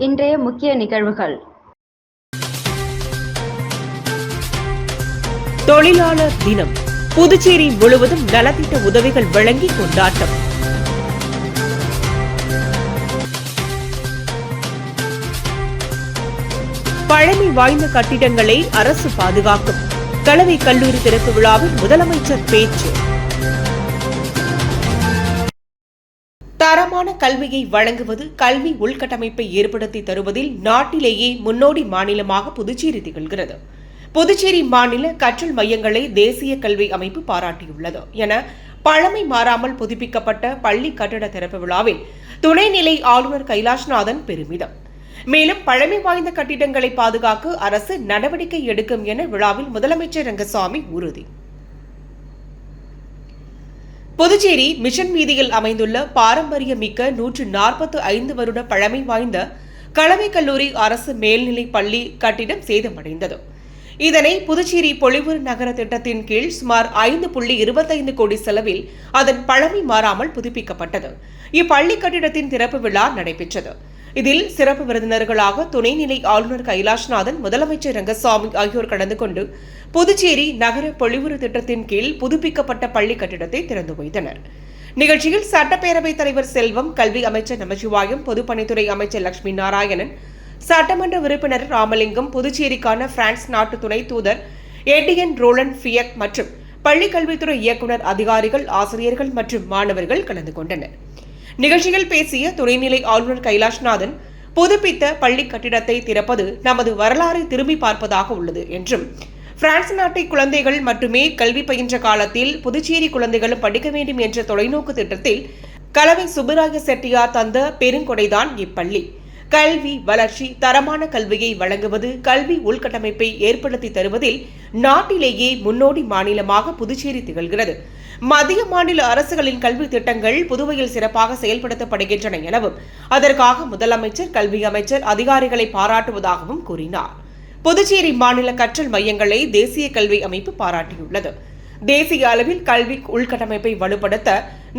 இன்றைய முக்கிய நிகழ்வுகள். தொழிலாளர் தினம். புதுச்சேரி முழுவதும் நலத்திட்ட உதவிகள் வழங்கி கொண்டாட்டம். பழமை வாய்ந்த கட்டிடங்களை அரசு பாதுகாக்கும். கலவை கல்லூரி திறப்பு விழாவில் முதலமைச்சர் பேச்சு. தரமான கல்வியை வழங்குவது கல்வி உள்கட்டமைப்பை ஏற்படுத்தி தருவதில் நாட்டிலேயே முன்னோடி மாநிலமாக புதுச்சேரி திகழ்கிறது. புதுச்சேரி மாநில கற்றல் மையங்களை தேசிய கல்வி அமைப்பு பாராட்டியுள்ளது என பழமை மாறாமல் புதுப்பிக்கப்பட்ட பள்ளி கட்டட திறப்பு விழாவில் துணைநிலை ஆளுநர் கைலாஷ்நாதன் பெருமிதம். மேலும் பழமை வாய்ந்த கட்டிடங்களை பாதுகாக்க அரசு நடவடிக்கை எடுக்கும் என விழாவில் முதலமைச்சர் ரங்கசாமி உறுதி. புதுச்சேரி மிஷன் வீதியில் அமைந்துள்ள பாரம்பரிய மிக்க நூற்று நாற்பத்து ஐந்து வருட பழமை வாய்ந்த கலவை கல்லூரி அரசு மேல்நிலை பள்ளி கட்டிடம் சேதமடைந்தது. இதனை புதுச்சேரி பொலிவுறு நகர திட்டத்தின் கீழ் சுமார் ஐந்து புள்ளி இருபத்தைந்து கோடி செலவில் அதன் பழமை மாறாமல் புதுப்பிக்கப்பட்டது. இப்பள்ளி கட்டிடத்தின் திறப்பு விழா நடைபெற்றது. இதில் சிறப்பு விருந்தினர்களாக துணைநிலை ஆளுநர் கைலாஷ்நாதன் முதலமைச்சர் ரங்கசாமி ஆகியோர் கலந்து கொண்டு புதுச்சேரி நகர பொழிவுறு திட்டத்தின் கீழ் புதுப்பிக்கப்பட்ட பள்ளி கட்டிடத்தை திறந்து வைத்தனர். நிகழ்ச்சியில் சட்டப்பேரவைத் தலைவர் செல்வம் கல்வி அமைச்சர் நமச்சிவாயம் பொதுப்பணித்துறை அமைச்சர் லட்சுமி நாராயணன் சட்டமன்ற உறுப்பினர் ராமலிங்கம் புதுச்சேரிக்கான பிரான்ஸ் நாட்டு துணை தூதர் எடியன் ரோலன் ஃபியக் மற்றும் பள்ளிக்கல்வித்துறை இயக்குநர் அதிகாரிகள் ஆசிரியர்கள் மற்றும் மாணவர்கள் கலந்து கொண்டனர். நிகழ்ச்சியில் பேசிய துணைநிலை ஆளுநர் கைலாஷ்நாதன் புதுப்பித்த பள்ளி கட்டிடத்தை திறப்பது நமது வரலாறை திரும்பி பார்ப்பதாக உள்ளது என்றும் பிரான்ஸ் நாட்டை குழந்தைகள் மட்டுமே கல்வி பயின்ற காலத்தில் புதுச்சேரி குழந்தைகளும் படிக்க வேண்டும் என்ற தொலைநோக்கு திட்டத்தில் கலவை சுப்பராய செட்டியார் தந்த பெருங்கொடைதான் இப்பள்ளி. கல்வி வளர்ச்சி தரமான கல்வியை வழங்குவது கல்வி உள்கட்டமைப்பை ஏற்படுத்தி தருவதில் நாட்டிலேயே முன்னோடி மாநிலமாக புதுச்சேரி திகழ்கிறது. மத்திய மாநில அரசுகளின் கல்வி திட்டங்கள் புதுவையில் சிறப்பாக செயல்படுத்தப்படுகின்றன எனவும் அதற்காக முதலமைச்சர் கல்வி அமைச்சர் அதிகாரிகளை பாராட்டுவதாகவும் கூறினார். புதுச்சேரி மாநில கற்றல் மையங்களை தேசிய கல்வி அமைப்பு பாராட்டியுள்ளது. தேசிய அளவில் கல்வி உள்கட்டமைப்பை வலுப்படுத்த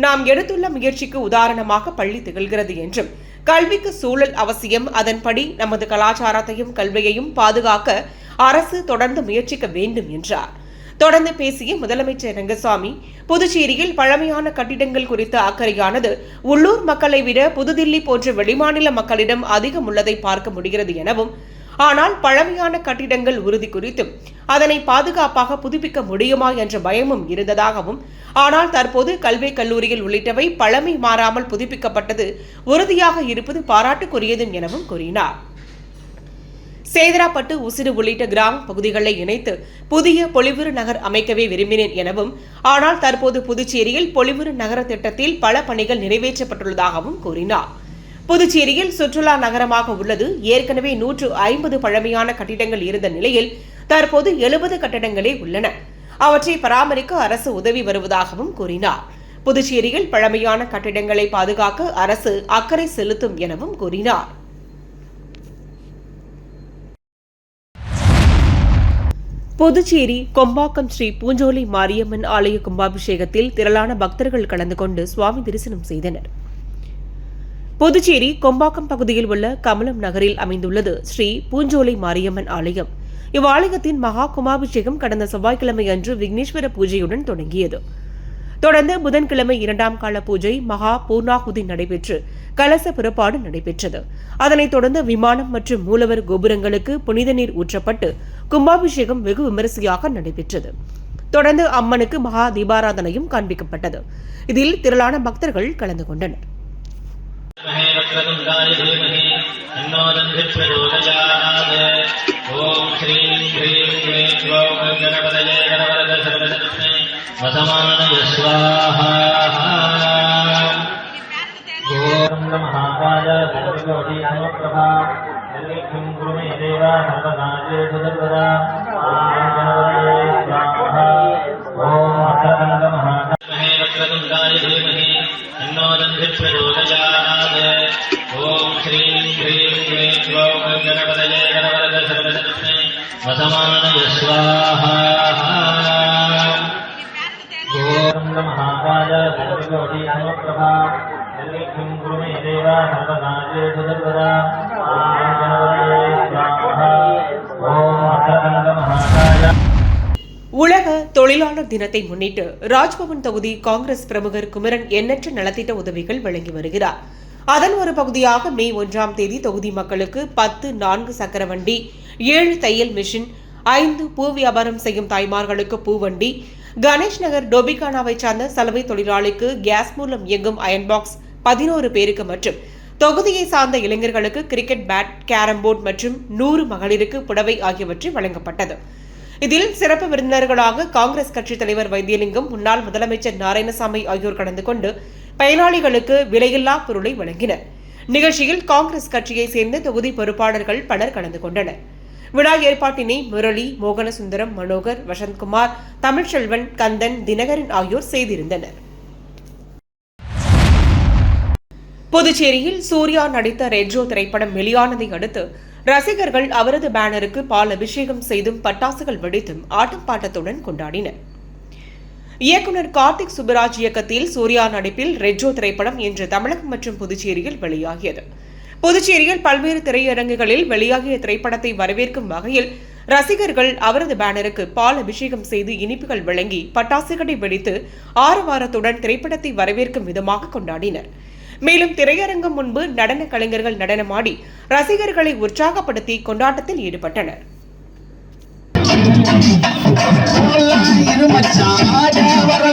நாம் எடுத்துள்ள முயற்சிக்கு உதாரணமாக பள்ளி திகழ்கிறது என்றும் கல்விக்கு சூழல் அவசியம் அதன்படி நமது கலாச்சாரத்தையும் கல்வியையும் பாதுகாக்க அரசு தொடர்ந்து முயற்சிக்க வேண்டும் என்றார். தொடர்ந்து பேசிய முதலமைச்சர் ரங்கசாமி புதுச்சேரியில் பழமையான கட்டிடங்கள் குறித்த அக்கறையானது உள்ளூர் மக்களை விட புதுதில்லி போன்ற வெளிமாநில மக்களிடம் அதிகம் உள்ளதை பார்க்க முடிகிறது எனவும் ஆனால் பழமையான கட்டிடங்கள் உறுதி குறித்தும் அதனை பாதுகாப்பாக புதுப்பிக்க முடியுமா என்ற பயமும் இருந்ததாகவும் ஆனால் தற்போது கல்வி கல்லூரியில் உள்ளிட்டவை பழமை மாறாமல் புதுப்பிக்கப்பட்டது உறுதியாக இருப்பது பாராட்டுக்குரியதும் எனவும் கூறினார். சேதராப்பட்டு உசிறு உள்ளிட்ட கிராம பகுதிகளை இணைத்து புதிய பொலிவுறு நகர் அமைக்கவே விரும்பினேன் எனவும் ஆனால் தற்போது புதுச்சேரியில் பொலிவுறு நகர திட்டத்தில் பல பணிகள் நிறைவேற்றப்பட்டுள்ளதாகவும் கூறினார். புதுச்சேரியில் சுற்றுலா நகரமாக உள்ளது. ஏற்கனவே நூற்று ஐம்பது பழமையான கட்டிடங்கள் இருந்த நிலையில் தற்போது எழுபது கட்டடங்களே உள்ளன. அவற்றை பராமரிக்க அரசு உதவி வருவதாகவும் கூறினார். புதுச்சேரியில் பழமையான கட்டிடங்களை பாதுகாக்க அரசு அக்கறை செலுத்தும் எனவும் கூறினார். புதுச்சேரி கொம்பாக்கம் ஸ்ரீ பூஞ்சோலை மாரியம்மன் ஆலய கும்பாபிஷேகத்தில் திரளான பக்தர்கள் கலந்து கொண்டு சுவாமி தரிசனம் செய்தனர். புதுச்சேரி கொம்பாக்கம் பகுதியில் உள்ள கமலம் நகரில் அமைந்துள்ளது ஸ்ரீ பூஞ்சோலை மாரியம்மன் ஆலயம். இவ்வாலயத்தின் மகா கும்பாபிஷேகம் கடந்த செவ்வாய்க்கிழமை அன்று விக்னேஸ்வர பூஜையுடன் தொடங்கியது. தொடர்ந்து புதன்கிழமை இரண்டாம் கால பூஜை மகா பூர்ணாகுதி நடைபெற்று கலச புறப்பாடு நடைபெற்றது அதனைத் தொடர்ந்து விமானம் மற்றும் மூலவர் கோபுரங்களுக்கு புனித நீர் ஊற்றப்பட்டு கும்பாபிஷேகம் வெகு விமரிசையாக நடைபெற்றது தொடர்ந்து அம்மனுக்கு மகா தீபாராதனையும் காண்பிக்கப்பட்டது இதில் திரளான பக்தர்கள் கலந்து கொண்டனர் ஓம் ஸ்ரீம் ஹ்ரீம் वसमानय स्वाहाय ॐ महा वक्रगङ्गाय हेमहे रन्नोरञ्जो ॐ श्रीं ह्रीं क्लीं ग्लो मङ्गणवदये गणवरदश वसमाननय स्वाहा महाकाय सर्वकोटि नमप्रभा निर्विघ्नं कुरु मे देव सर्वकार्ये सुदर्वदा ஆஞ்சனவராய ஸ்வாஹா ஓம் அகரங்க மகாகாய உலக தொழிலாளர் தினத்தை முன்னிட்டு ராஜ்பவன் தொகுதி காங்கிரஸ் பிரமுகர் குமரன் எண்ணற்ற நலத்திட்ட உதவிகள் வழங்கி வருகிறார் அதன் ஒரு பகுதியாக மே ஒன்றாம் தேதி தொகுதி மக்களுக்கு பத்து நான்கு சக்கர வண்டி ஏழு தையல் மிஷின் ஐந்து பூ வியாபாரம் செய்யும் தாய்மார்களுக்கு பூவண்டி கணேஷ் நகர் டோபிகானாவை சார்ந்த சலவை தொழிலாளிக்கு கேஸ் மூலம் இயங்கும் அயன் பாக்ஸ் பதினோரு பேருக்கு மற்றும் தொகுதியை சார்ந்த இளைஞர்களுக்கு கிரிக்கெட் பேட் கேரம் போர்டு மற்றும் நூறு மகளிருக்கு புடவை ஆகியவற்றை வழங்கப்பட்டது. இதில் சிறப்பு விருந்தினர்களாக காங்கிரஸ் கட்சித் தலைவர் வைத்தியலிங்கம் முன்னாள் முதலமைச்சர் நாராயணசாமி ஆகியோர் கலந்து கொண்டு பயனாளிகளுக்கு விலையில்லா பொருளை வழங்கினர். நிகழ்ச்சியில் காங்கிரஸ் கட்சியைச் சேர்ந்த தொகுதி பொறுப்பாளர்கள் பலர் கலந்து கொண்டனர். விழா ஏற்பாட்டினை முரளி மோகனசுந்தரம் மனோகர் வசந்த்குமார் தமிழ்ச்செல்வன் கந்தன் தினகரன் ஆகியோர் செய்திருந்தனர். புதுச்சேரியில் சூர்யா நடித்த ரெட்ரோ திரைப்படம் வெளியானதை அடுத்து ரசிகர்கள் அவரது பேனருக்கு பால் அபிஷேகம் செய்தும் பட்டாசுகள் வெடித்தும் ஆட்டம் பாட்டத்துடன் கொண்டாடினர். இயக்குனர் கார்த்திக் சுப்பராஜ் இயக்கத்தில் சூர்யா நடிப்பில் ரெட்ரோ திரைப்படம் இன்று தமிழகம் மற்றும் புதுச்சேரியில் வெளியாகியது. புதுச்சேரியில் பல்வேறு திரையரங்குகளில் வெளியாகிய திரைப்படத்தை வரவேற்கும் வகையில் ரசிகர்கள் அவரது பேனருக்கு பால் அபிஷேகம் செய்து இனிப்புகள் வழங்கி பட்டாசுகளை வெடித்து ஆரவாரத்துடன் திரைப்படத்தை வரவேற்கும் விதமாக கொண்டாடினர். மேலும் திரையரங்கம் முன்பு நடன கலைஞர்கள் நடனமாடி ரசிகர்களை உற்சாகப்படுத்தி கொண்டாட்டத்தில் ஈடுபட்டனர். வர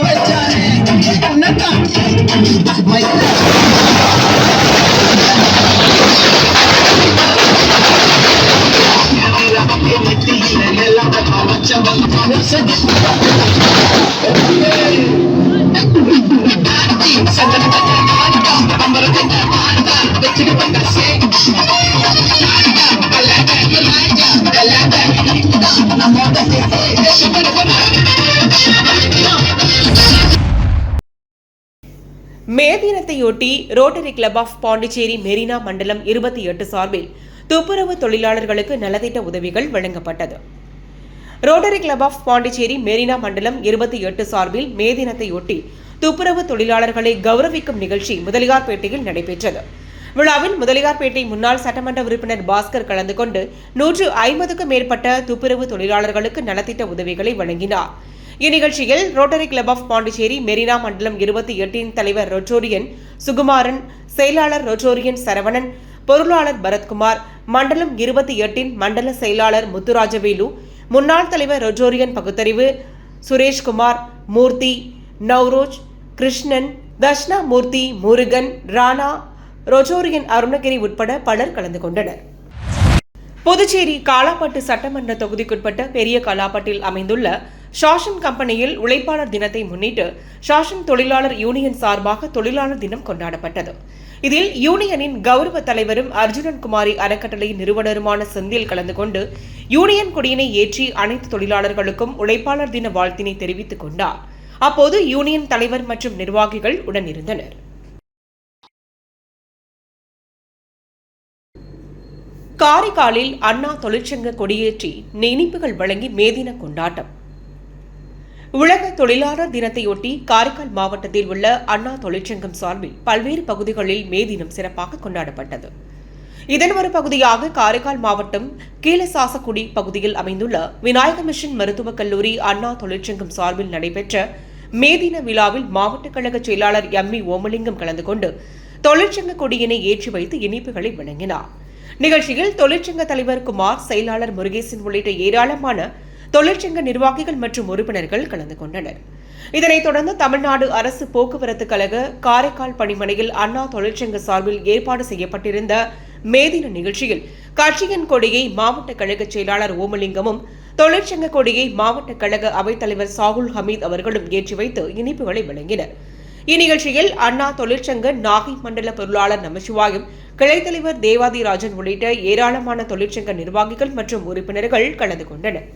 மே தினத்தையொட்டி Rotary Club of Pondicherry Marina மண்டலம் இருபத்தி எட்டு சார்பில் துப்புரவு தொழிலாளர்களுக்கு நலத்திட்ட உதவிகள் வழங்கப்பட்டது. Rotary Club of Pondicherry Marina மண்டலம் இருபத்தி எட்டு சார்பில் மே தினத்தையொட்டி துப்புரவு தொழிலாளர்களை கௌரவிக்கும் நிகழ்ச்சி முதலியார்பேட்டையில் நடைபெற்றது. விழாவில் முதலியார்பேட்டை முன்னாள் சட்டமன்ற உறுப்பினர் பாஸ்கர் கலந்து கொண்டு நூற்று ஐம்பதுக்கும் மேற்பட்ட துப்புரவு தொழிலாளர்களுக்கு நலத்திட்ட உதவிகளை வழங்கினார். இந்நிகழ்ச்சியில் Rotary Club of Pondicherry Marina மண்டலம் இருபத்தி எட்டின் தலைவர் ரொட்டோரியன் சுகுமாரன் செயலாளர் ரொட்டோரியன் சரவணன் பொருளாளர் பரத்குமார் மண்டலம் இருபத்தி எட்டின் மண்டல செயலாளர் முத்துராஜவேலு முன்னாள் தலைவர் ரொஜோரியன் பகுத்தறிவு சுரேஷ்குமார் மூர்த்தி நவ்ரோஜ் கிருஷ்ணன் தஷ்ணாமூர்த்தி முருகன் ராணா ரொஜோரியன் அருணகிரி உட்பட பலர் கலந்து கொண்டனர். புதுச்சேரி காலாப்பட்டு சட்டமன்ற தொகுதிக்குட்பட்ட பெரிய காலாப்பட்டில் அமைந்துள்ள ஷாஷன் கம்பெனியில் உழைப்பாளர் தினத்தை முன்னிட்டு ஷாஷன் தொழிலாளர் யூனியன் சார்பாக தொழிலாளர் தினம் கொண்டாடப்பட்டது. இதில் யூனியனின் கௌரவ தலைவரும் அர்ஜுனன் குமாரி அறக்கட்டளை நிறுவனருமான செந்தில் கலந்து கொண்டு யூனியன் கொடியினை ஏற்றி அனைத்து தொழிலாளர்களுக்கும் உழைப்பாளர் தின வாழ்த்தினை தெரிவித்துக் கொண்டார். அப்போது யூனியன் தலைவர் மற்றும் நிர்வாகிகள் உடனிருந்தனர். காரைக்காலில் அண்ணா தொழிற்சங்க கொடியேற்றி இனிப்புகள் வழங்கி மேதின கொண்டாட்டம். உலக தொழிலாளர் தினத்தையொட்டி காரைக்கால் மாவட்டத்தில் உள்ள அண்ணா தொழிற்சங்கம் சார்பில் பல்வேறு பகுதிகளில் மே தினம் சிறப்பாக கொண்டாடப்பட்டது. இதன் ஒரு பகுதியாக காரைக்கால் மாவட்டம் கீழசாசக்குடி பகுதியில் அமைந்துள்ள விநாயக மிஷன் மருத்துவக் கல்லூரி அண்ணா தொழிற்சங்கம் சார்பில் நடைபெற்ற மே தின விழாவில் மாவட்ட கழக செயலாளர் எம். இ ஓமலிங்கம் கலந்து கொண்டு தொழிற்சங்க கொடியினை ஏற்றி வைத்து இனிப்புகளை வழங்கினார். நிகழ்ச்சியில் தொழிற்சங்க தலைவர் குமார் செயலாளர் முருகேசன் உள்ளிட்ட ஏராளமான தொழிற்சங்க நிர்வாகிகள் மற்றும் உறுப்பினர்கள் கலந்து கொண்டனர். இதனைத் தொடர்ந்து தமிழ்நாடு அரசு போக்குவரத்து கழக காரைக்கால் பணிமனையில் அண்ணா தொழிற்சங்க சார்பில் ஏற்பாடு செய்யப்பட்டிருந்த மேதின நிகழ்ச்சியில் கட்சியின் கொடியை மாவட்ட கழக செயலாளர் ஓமலிங்கமும் தொழிற்சங்க கொடியை மாவட்ட கழக அவைத்தலைவர் சாகுல் ஹமீத் அவர்களும் ஏற்றி வைத்து இனிப்புகளை வழங்கினர். இந்நிகழ்ச்சியில் அண்ணா தொழிற்சங்க நாகை மண்டல பொருளாளர் நமசிவாயும் கிளைத்தலைவர் தேவாதிராஜன் உள்ளிட்ட ஏராளமான தொழிற்சங்க நிர்வாகிகள் மற்றும் உறுப்பினர்கள் கலந்து கொண்டனர்.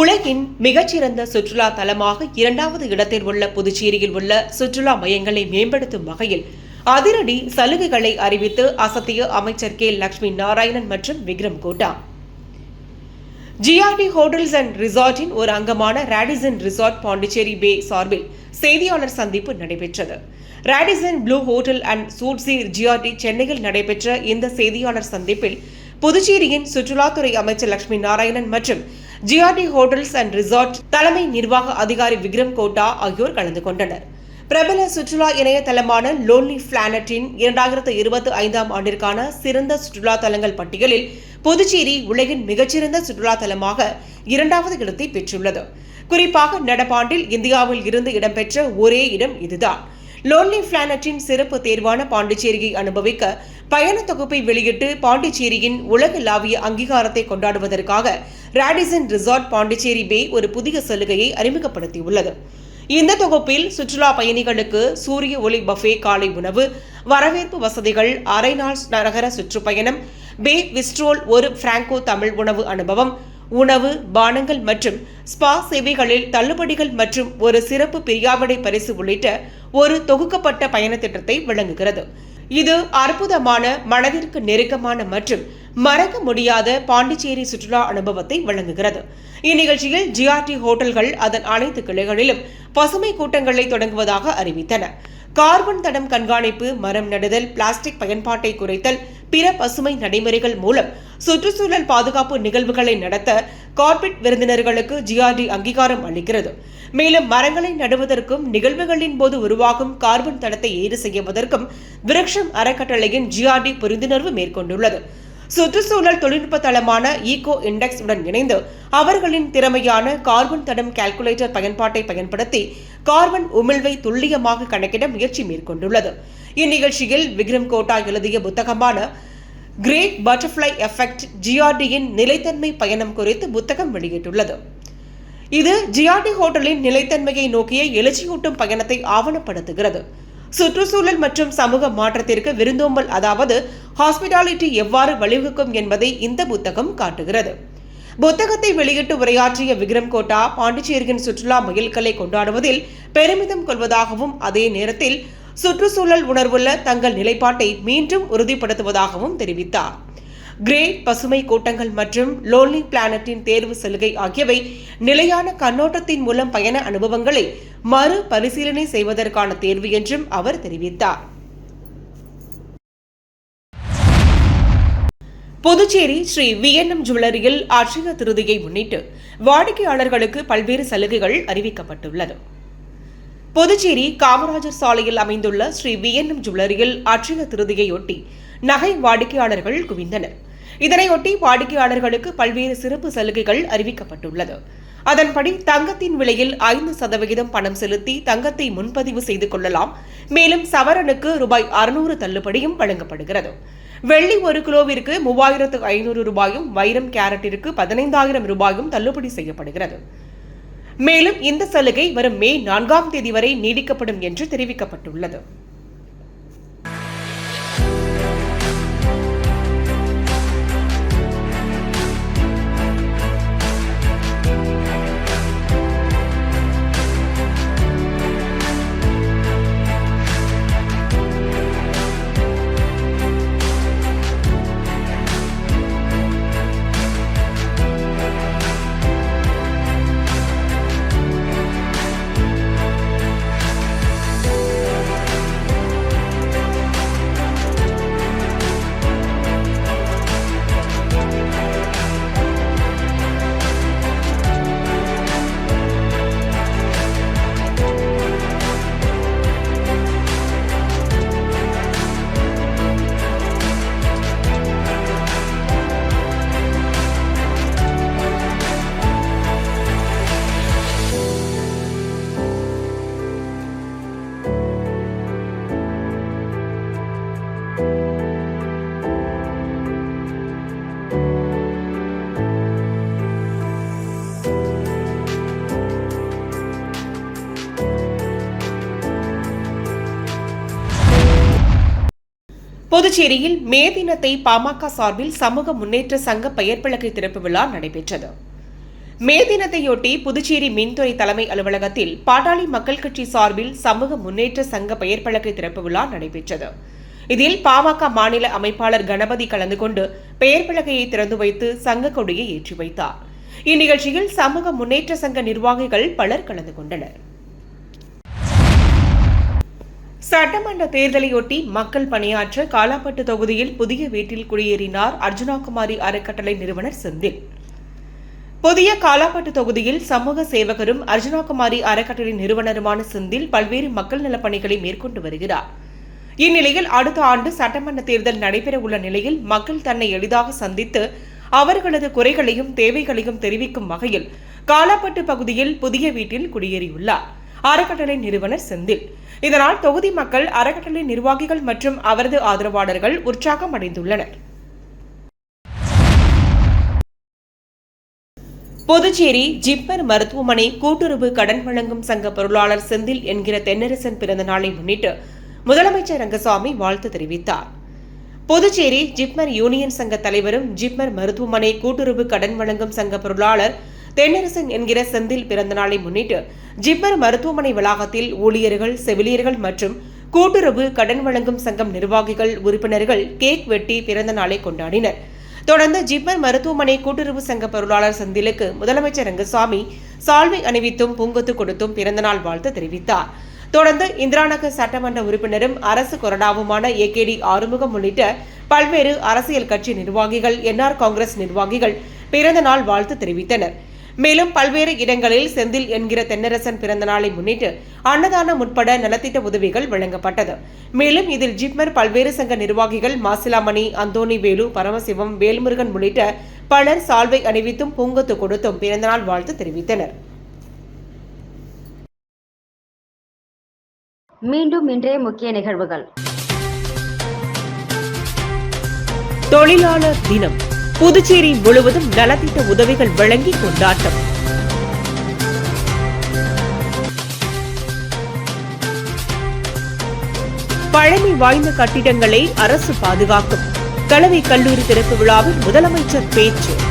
உலகின் மிகச்சிறந்த சுற்றுலா தலமாக இரண்டாவது இடத்தில் உள்ள புதுச்சேரியில் உள்ள சுற்றுலா மையங்களை மேம்படுத்தும் வகையில் அதிரடி சலுகைகளை அறிவித்து அசத்திய அமைச்சர் கே லட்சுமி நாராயணன் மற்றும் Vikram Kota. GRT hotels and ரிசார்ட்டின் ஒரு அங்கமான ராடிசன் ரிசார்ட் பாண்டிச்சேரி பே சார்பில் செய்தியாளர் சந்திப்பு நடைபெற்றது. Radisson Blu hotel and suites GRT சென்னையில் நடைபெற்ற இந்த செய்தியாளர் சந்திப்பில் புதுச்சேரியின் சுற்றுலாத்துறை அமைச்சர் லட்சுமி நாராயணன் மற்றும் ஜிஆர்டி ஹோட்டல்ஸ் அண்ட் ரிசார்ட் தலைமை நிர்வாக அதிகாரி விக்ரம் கோட்டா ஆகியோர் கலந்து கொண்டனர். பிரபல சுற்றுலா இணையதளமான லோன்லி பிளானட்டின் இரண்டாயிரத்து இருபத்தி ஐந்தாம் ஆண்டிற்கான சிறந்த சுற்றுலா தலங்கள் பட்டியலில் புதுச்சேரி உலகின் மிகச்சிறந்த சுற்றுலா தலமாக இரண்டாவது இடத்தை பெற்றுள்ளது. குறிப்பாக நடப்பாண்டில் இந்தியாவில் இருந்து இடம்பெற்ற ஒரே இடம் இதுதான். லோன்லி பிளானட்டின் சிறப்பு தேர்வான பாண்டிச்சேரியை அனுபவிக்க பயண தொகுப்பை வெளியிட்டு பாண்டிச்சேரியின் உலகளாவிய அங்கீகாரத்தை கொண்டாடுவதற்காக ராடிசன் ரிசார்ட் பாண்டிச்சேரி பே ஒரு புதிய சலுகையை அறிமுகப்படுத்தியுள்ளது. இந்த தொகுப்பில் சுற்றுலா பயணிகளுக்கு சூரிய ஒளி பஃபே காலை உணவு வரவேற்பு வசதிகள் அரை நாள் நகர சுற்றுப்பயணம் பே விஸ்ட்ரோல் ஒரு பிராங்கோ தமிழ் உணவு அனுபவம் உணவு பானங்கள் மற்றும் ஸ்பா சேவைகளில் தள்ளுபடிகள் மற்றும் ஒரு சிறப்பு பிரியாவிடை பரிசு உள்ளிட்ட ஒரு தொகுக்கப்பட்ட பயண திட்டத்தை வழங்குகிறது. இது அற்புதமான மனதிற்கு நெருக்கமான மற்றும் மறக்க முடியாத பாண்டிச்சேரி சுற்றுலா அனுபவத்தை வழங்குகிறது. இந்நிகழ்ச்சியில் ஜிஆர்டி ஹோட்டல்கள் அதன் அனைத்து கிளைகளிலும் பசுமை கூட்டங்களை தொடங்குவதாக அறிவித்தன. கார்பன் தடம் கண்காணிப்பு மரம் நடுதல் பிளாஸ்டிக் பயன்பாட்டை குறைத்தல் பிற பசுமை நடைமுறைகள் மூலம் சுற்றுச்சூழல் பாதுகாப்பு நிகழ்வுகளை நடத்த கார்பெட் விருந்தினர்களுக்கு ஜிஆர்டி அங்கீகாரம் அளிக்கிறது. மேலும் மரங்களை நடுவதற்கும் நிகழ்வுகளின் போது உருவாகும் கார்பன் தடத்தை ஈடு செய்வதற்கும் விருட்சம் அறக்கட்டளையின் ஜிஆர்டி புரிந்துணர்வு மேற்கொண்டுள்ளது. சுற்றுச்சூழல் தொழில்நுட்ப தளமான ஈகோ இண்டெக்ஸ் உடன் இணைந்து அவர்களின் திறமையான கார்பன் தடம் கால்குலேட்டர் பயன்பாட்டை பயன்படுத்தி கார்பன் உமிழ்வை துல்லியமாக கணக்கிட முயற்சி மேற்கொண்டுள்ளது. இந்நிகழ்ச்சியில் விக்ரம் கோட்டா எழுதிய புத்தகமான கிரேட் பட்டர்ஃப்ளை எஃபெக்ட் ஜிஆர்டியின் நிலைத்தன்மை பயணம் குறித்து புத்தகம் வெளியிட்டுள்ளது. இது ஜிஆர்டி ஹோட்டலின் நிலைத்தன்மையை நோக்கிய எழுச்சியூட்டும் பயணத்தை ஆவணப்படுத்துகிறது. சுற்றுச்சூழல் மற்றும் சமூக மாற்றத்திற்கு விருந்தோம்பல் அதாவது ஹாஸ்பிட்டாலிட்டி எவ்வாறு வழிவகுக்கும் என்பதை இந்த புத்தகம் காட்டுகிறது. புத்தகத்தை வெளியிட்டு உரையாற்றிய விக்ரம் கோட்டா பாண்டிச்சேரியின் சுற்றுலா மயில்களை கொண்டாடுவதில் பெருமிதம் கொள்வதாகவும் அதே நேரத்தில் சுற்றுச்சூழல் உணர்வுள்ள தங்கள் நிலைப்பாட்டை மீண்டும் உறுதிப்படுத்துவதாகவும் தெரிவித்தார். கிரே பசுமை கூட்டங்கள் மற்றும் லோன்லி பிளானட்டின் தேர்வு சலுகை ஆகியவை நிலையான கண்ணோட்டத்தின் மூலம் பயண அனுபவங்களை மறு பரிசீலனை செய்வதற்கான தேர்வு என்றும் அவர் தெரிவித்தார். புதுச்சேரி ஸ்ரீ விஎன்எம் ஜுவல்லரியில் அட்சய திருதியை முன்னிட்டு வாடிக்கையாளர்களுக்கு பல்வேறு சலுகைகள் அறிவிக்கப்பட்டுள்ளது. புதுச்சேரி காமராஜர் சாலையில் அமைந்துள்ள ஸ்ரீ விஎன்எம் ஜுவல்லரியில் அட்சய திருதியையொட்டி நகை வாடிக்கையாளர்கள் குவிந்தனர். இதனையொட்டி வாடிக்கையாளர்களுக்கு பல்வேறு சிறப்பு சலுகைகள் அறிவிக்கப்பட்டுள்ளது. அதன்படி தங்கத்தின் விலையில் ஐந்து சதவிகிதம் பணம் செலுத்தி தங்கத்தை முன்பதிவு செய்து கொள்ளலாம். மேலும் சவரனுக்கு ரூபாய் அறுநூறு தள்ளுபடியும் வழங்கப்படுகிறது. வெள்ளி ஒரு கிலோவிற்கு மூவாயிரத்து ஐநூறு ரூபாயும் வைரம் கேரட்டிற்கு பதினைந்தாயிரம் ரூபாயும் தள்ளுபடி செய்யப்படுகிறது. மேலும் இந்த சலுகை வரும் மே நான்காம் தேதி வரை நீடிக்கப்படும் என்று தெரிவிக்கப்பட்டுள்ளது. புதுச்சேரியில் மே தினத்தை பாமக சார்பில் சமூக முன்னேற்ற சங்க பெயர் பலகை திறப்பு விழா நடைபெற்றது. மே தினத்தையொட்டி புதுச்சேரி மின்துறை தலைமை அலுவலகத்தில் பாட்டாளி மக்கள் கட்சி சார்பில் சமூக முன்னேற்ற சங்க பெயர் பலகை திறப்பு விழா நடைபெற்றது. இதில் பாமக மாநில அமைப்பாளர் கணபதி கலந்து கொண்டு பெயர் பலகையை திறந்து வைத்து சங்க கொடியை ஏற்றி வைத்தார். இந்நிகழ்ச்சியில் சமூக முன்னேற்ற சங்க நிர்வாகிகள் பலர் கலந்து கொண்டனர். சட்டமன்ற தேர்தலையொட்டி மக்கள் பணியாற்ற காலாப்பட்டு தொகுதியில் புதிய வீட்டில் குடியேறினார் அர்ஜுனாகுமாரி அறக்கட்டளை நிறுவனர் செந்தில். புதிய காலாப்பட்டு தொகுதியில் சமூக சேவகரும் அர்ஜுனாகுமாரி அறக்கட்டளை நிறுவனருமான செந்தில் பல்வேறு மக்கள் நலப் பணிகளை மேற்கொண்டு வருகிறார். இந்நிலையில் அடுத்த ஆண்டு சட்டமன்ற தேர்தல் நடைபெறவுள்ள நிலையில் மக்கள் தன்னை எளிதாக சந்தித்து அவர்களது குறைகளையும் தேவைகளையும் தெரிவிக்கும் வகையில் காலாப்பட்டு பகுதியில் புதிய வீட்டில் குடியேறியுள்ளார். அறக்கட்டளை நிறுவனர் செந்தில். இதனால் தொகுதி மக்கள் அறக்கட்டளை நிர்வாகிகள் மற்றும் அவரது ஆதரவாளர்கள் உற்சாகம் அடைந்துள்ளனர் புதுச்சேரி ஜிப்மர் மருத்துவமனை கூட்டுறவு கடன் வழங்கும் சங்க பொருளாளர் செந்தில் என்கிற தென்னரசன் பிறந்த நாளை முன்னிட்டு முதலமைச்சர் ரங்கசாமி வாழ்த்து தெரிவித்தார். புதுச்சேரி ஜிப்மர் யூனியன் சங்க தலைவரும் ஜிப்மர் மருத்துவமனை கூட்டுறவு கடன் வழங்கும் சங்க பொருளாளர் தென்னரசன் என்கிற செந்தில் பிறந்த நாளை முன்னிட்டு ஜிப்மர் மருத்துவமனை வளாகத்தில் ஊழியர்கள் செவிலியர்கள் மற்றும் கூட்டுறவு கடன் வழங்கும் சங்கம் நிர்வாகிகள் உறுப்பினர்கள் கேக் வெட்டி பிறந்த நாளை கொண்டாடினர். தொடர்ந்து ஜிப்மர் மருத்துவமனை கூட்டுறவு சங்க பொருளாளர் செந்திலுக்கு முதலமைச்சர் ரங்கசாமி சால்வை அணிவித்தும் பூங்கொத்து கொடுத்தும் பிறந்தநாள் வாழ்த்து தெரிவித்தார். தொடர்ந்து இந்திராநகர் சட்டமன்ற உறுப்பினரும் அரசு கொறடாவுமான ஏகேடி ஆறுமுகம் உள்ளிட்ட பல்வேறு அரசியல் கட்சி நிர்வாகிகள் என்ஆர் காங்கிரஸ் நிர்வாகிகள் பிறந்தநாள் வாழ்த்து தெரிவித்தனர். மேலும் பல்வேறு இடங்களில் செந்தில் என்கிற தென்னரசன் பிறந்த நாளை முன்னிட்டு அன்னதானம் உட்பட நலத்திட்ட உதவிகள் வழங்கப்பட்டது. மேலும் இதில் ஜிப்மர் பல்வேறு சங்க நிர்வாகிகள் மாசிலாமணி அந்தோணி வேலு பரமசிவம் வேல்முருகன் உள்ளிட்ட பலர் சால்வை அணிவித்தும் பூங்கொத்து கொடுத்தும் பிறந்தநாள் வாழ்த்து தெரிவித்தனர். மீண்டும் இன்றைய முக்கிய நிகழ்வுகள். தொழிலாளர் தினம். புதுச்சேரி முழுவதும் நலத்திட்ட உதவிகள் வழங்கி கொண்டாட்டம். பழமை வாய்ந்த கட்டிடங்களை அரசு பாதுகாக்கும். கலவை கல்லூரி திறப்பு விழாவில் முதலமைச்சர் பேச்சு.